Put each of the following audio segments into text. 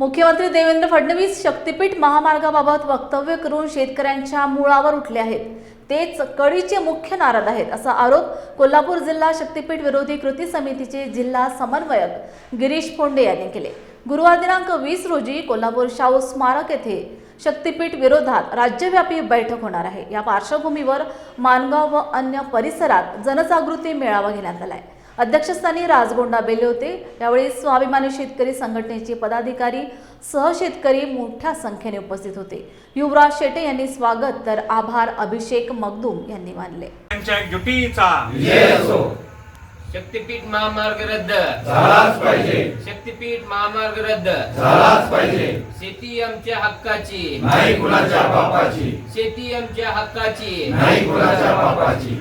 मुख्यमंत्री देवेंद्र फडणवीस शक्तीपीठ महामार्गाबाबत वक्तव्य करून शेतकऱ्यांच्या मुळावर उठले आहेत. तेच कळीचे मुख्य नारद आहेत असा आरोप कोल्हापूर जिल्हा शक्तीपीठ विरोधी कृती समितीचे जिल्हा समन्वयक गिरीश फोंडे यांनी केले. गुरुवार दिनांक वीस रोजी कोल्हापूर शाहू स्मारक येथे शक्तीपीठ विरोधात राज्यव्यापी बैठक होणार आहे. या पार्श्वभूमीवर मानगाव व अन्य परिसरात जनजागृती मेळावा घेण्यात आला आहे अध्यक्षस्थानी राजगोंडा बेले होते. यावेळी स्वाभिमानी शेतकरी संघटनेचे पदाधिकारी सहशेतकरी मोठ्या संख्येने उपस्थित होते. युवराज शेटे यांनी स्वागत तर आभार अभिषेक मगदूम यांनी मानले. त्यांच्या एकजुटीचा विजय असो शक्तीपीठ महामार्ग रद्द. झालाच पाहिजे. शक्तीपीठ महामार्ग रद्द. झालाच पाहिजे. शेती आमच्या हक्काची. नाही कुणाच्या बापाची शेती आमच्या हक्काची. नाही कुणाच्या बापाची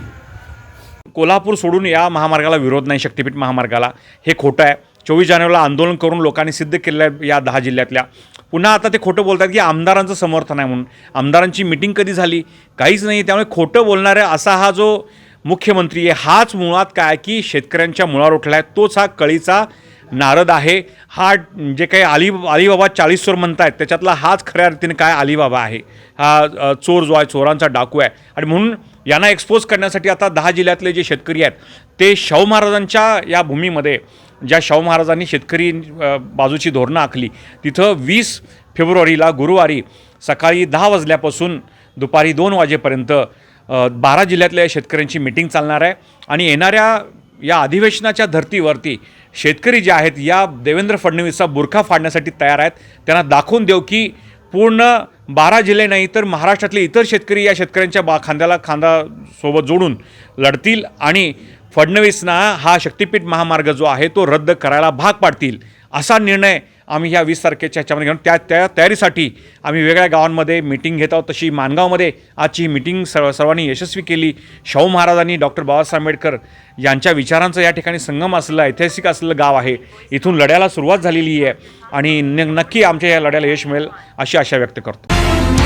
कोल्हापूर सोडून या महामार्गाला विरोध नाही शक्तिपीठ महामार्गाला. हे खोटं आहे. चोवीस जानेवारीला आंदोलन करून लोकांनी सिद्ध केलेलं आहे या दहा जिल्ह्यातल्या. पुन्हा आता ते खोटं बोलतात की आमदारांचं समर्थन आहे म्हणून. आमदारांची मिटिंग कधी झाली? काहीच नाही. त्यामुळे खोटं बोलणारे असा हा जो मुख्यमंत्री आहे हाच मुळात काय की शेतकऱ्यांच्या मुळावर उठला आहे. तोच हा कळीचा नारद आहे. हा जे काही अली अलिबाबा चाळीसवर म्हणतायत त्याच्यातला हाच खऱ्या अर्थीने काय अलिबाबा आहे. हा चोर जो आहे चोरांचा डाकू आहे. आणि म्हणून यांना एक्सपोज करण्यासाठी आता दहा जिल्ह्यातले जे शेतकरी आहेत ते शाहू महाराजांच्या या भूमीमध्ये ज्या शाहू महाराजांनी शेतकरी बाजूची धोरणं आखली तिथं वीस फेब्रुवारीला गुरुवारी सकाळी दहा वाजल्यापासून दुपारी दोन वाजेपर्यंत बारा जिल्ह्यातल्या शेतकऱ्यांची मिटिंग चालणार आहे. आणि येणाऱ्या या अधिवेशनाच्या धर्तीवरती शेतकरी जे आहेत या देवेंद्र फडणवीसचा बुरखा फाडण्यासाठी तयार आहेत. त्यांना दाखवून देऊ की पूर्ण बारा जिल्हे नाही तर महाराष्ट्रातले इतर शेतकरी या शेतकऱ्यांच्या बा खांद्याला खांदा सोबत जोडून लढतील आणि फडणवीसना हा शक्तिपीठ महामार्ग जो आहे तो रद्द करायला भाग पाडतील. असा निर्णय आम्ही ह्या वीस तारखेच्या ह्याच्यामध्ये घेऊन त्या त्या तयारीसाठी आम्ही वेगळ्या गावांमध्ये मीटिंग घेत आहोत. तशी मानगावमध्ये आजची ही मिटिंग सर्व सर्वांनी यशस्वी केली. शाहू महाराजांनी डॉक्टर बाबासाहेब आंबेडकर यांच्या विचारांचं या ठिकाणी संगम असलेलं ऐतिहासिक असलेलं गाव आहे. इथून लढ्याला सुरुवात झालेली आहे आणि नक्की आमच्या या लढ्याला यश मिळेल अशी आशा व्यक्त करतो.